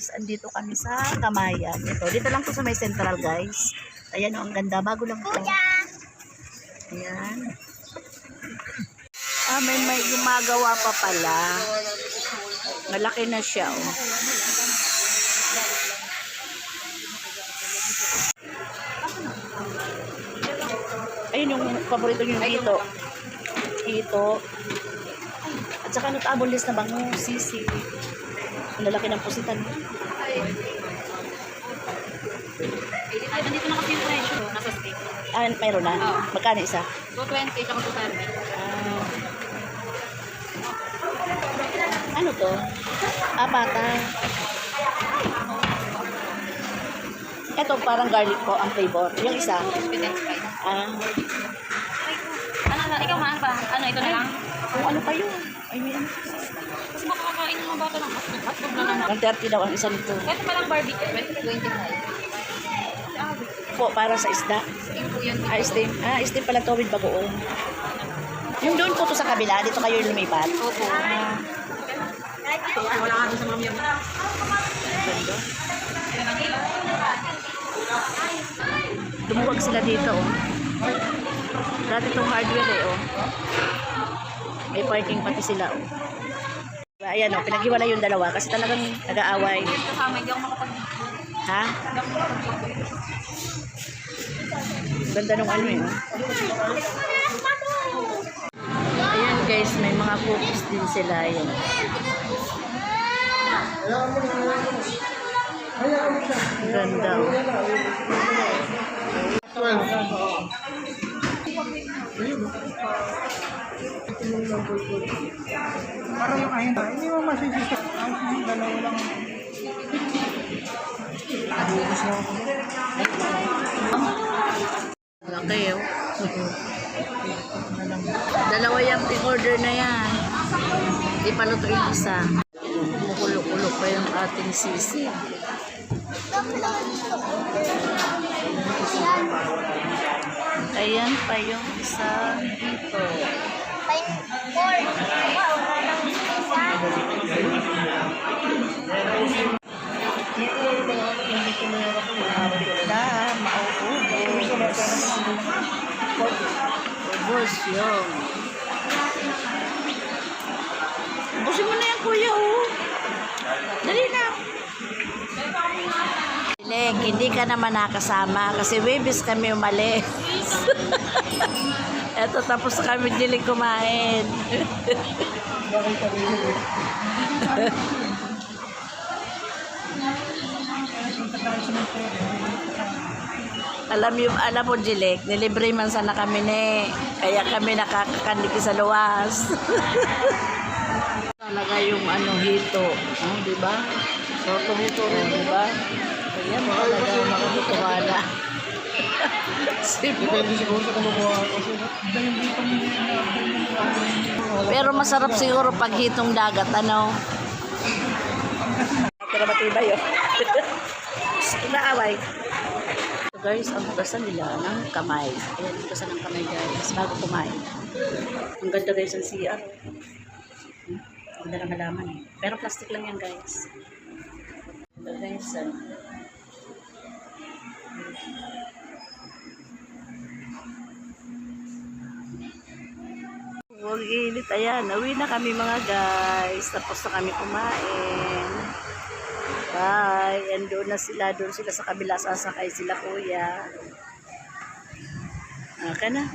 guys, andito kami sa Kamayan. Ito, dito lang to sa may central guys. Ayan oh, ang ganda. Bago lang to. Ayan. Ah, may, may gumagawa pa pala. Malaki na siya oh. Ayun yung paborito nyo dito. Dito. At saka notables na bango, sisi. Ang lalaki ng pusitan. Ay, nandito na kasi yung presyo. Nasa steak. Ah, mayroon na. Oo. Magkano isa? 220, tsaka 230. Ah. Ano to? Ah. Ito parang garlic po ang flavor. Yung isa. Sweet and spice. Ah. Ano? Ikaw maan ba? Ano, ito na lang? Kung ano pa yun? Ay, may ano. Kasi makakakain ng mga bata ng hotdog. Hotdog na naman. 130 daw ang isa nito. Ito palang barbecue. 25. Po, para sa isda. Yun po yun. Ah, steam. Ah, steam pala to with bagoong. Yung doon po to sa kabila, dito kayo lumipat. Opo. Wala ka sa mga Ganda. Lumuwag sila dito, oh. Dati itong hardware, eh, oh. May parking pati sila, oh. Ayan, oh, pinaghiwala yung dalawa kasi talagang nag-aaway. Ha? Ganda nung ano, eh. oh. Ayan, guys, may mga cookies din sila, ayan. Ganda, oh. Parang yung ayun na, hindi mo masisisa. Ayos na yung dalawa lang. Bukas na ako. Laki, oh. Dalawa yung in-order na yan. Hindi pa luto yung isa. Kumukulo-kulo pa yung ating sisi. Ayan pa yung isa dito. Malapit Ubos yun. Ubusin mo na yan, kuya, oh. Dali na. Leg, hindi ka naman nakasama kasi webis kami umalis. Eto, tapos kami dilig kumain. Bakit? Alam yung alam mo, Jilek, nilibre man sana kami ni. Kaya kami nakakakandig sa luwas. Talaga yung ano, hito. Oh, di ba? Soto hito, oh, di ba? Talaga. Depende siguro sa kumukuha kasi dahil dito Pero masarap siguro pag hitong dagat, ano? Pero matibay, oh. Inaaway. Guys, ang hugasan nila ng kamay. Ayan, hugasan ng kamay guys, bago kumain. Ang ganda guys ang CR. Ang ganda ng halaman eh. Pero plastic lang yan guys. Ito guys, ano. Huwag init. Ayan, uwi na kami mga guys. Tapos na kami kumain. Bye. And doon na sila. Doon sila sa kabila. Sasakay sila kuya. Okay na.